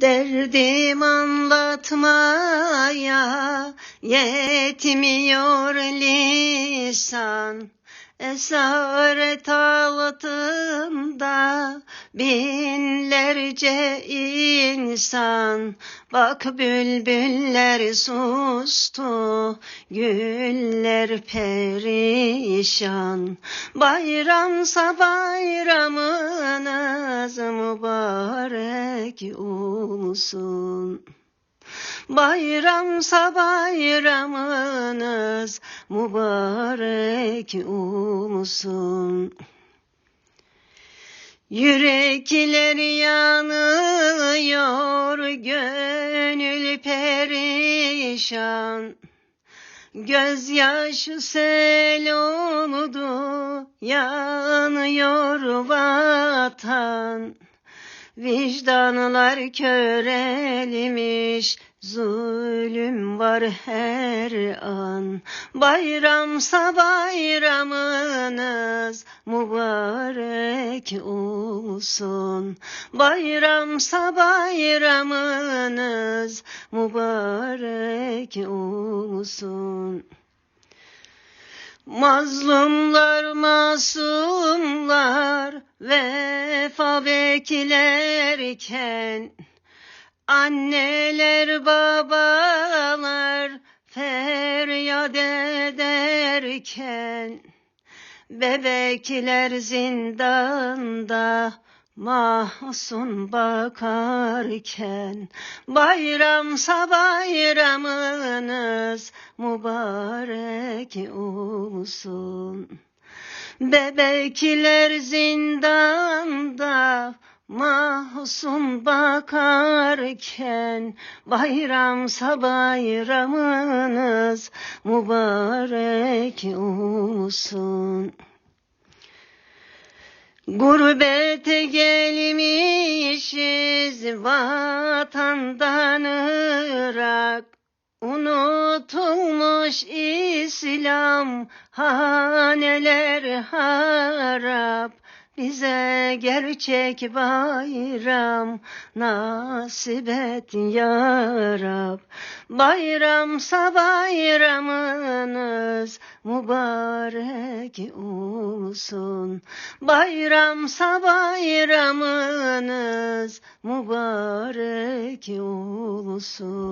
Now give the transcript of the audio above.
Derdim anlatmaya yetmiyor lisan. Esaret altında binlerce insan. Bak bülbüller sustu, güller perişan. Bayramsa bayramınız mübarek olsun Bayramsa bayramınız mübarek olsun. Yürekler yanıyor, gönül perişan. Gözyaşı sel oldu, yanıyor vatan. Vicdanlar körelmiş, zulüm var her an. Bayramsa bayramınız mübarek olsun. Bayramsa bayramınız mübarek olsun. Mazlumlar masumlar vefa beklerken Anneler babalar feryat ederken Bebekler zindanda mahzun bakarken Bayramsa bayramınız mübarek olsun. Bebekler zindanda mahzun bakarken Bayramsa bayramınız mübarek olsun. Gurbete gelmişiz vatandan Irak Unutulmuş İslam haneler harap bize gerçek bayram nasip et ya Rab. Bayramsa bayramınız mübarek olsun. Bayramsa bayramınız mübarek olsun.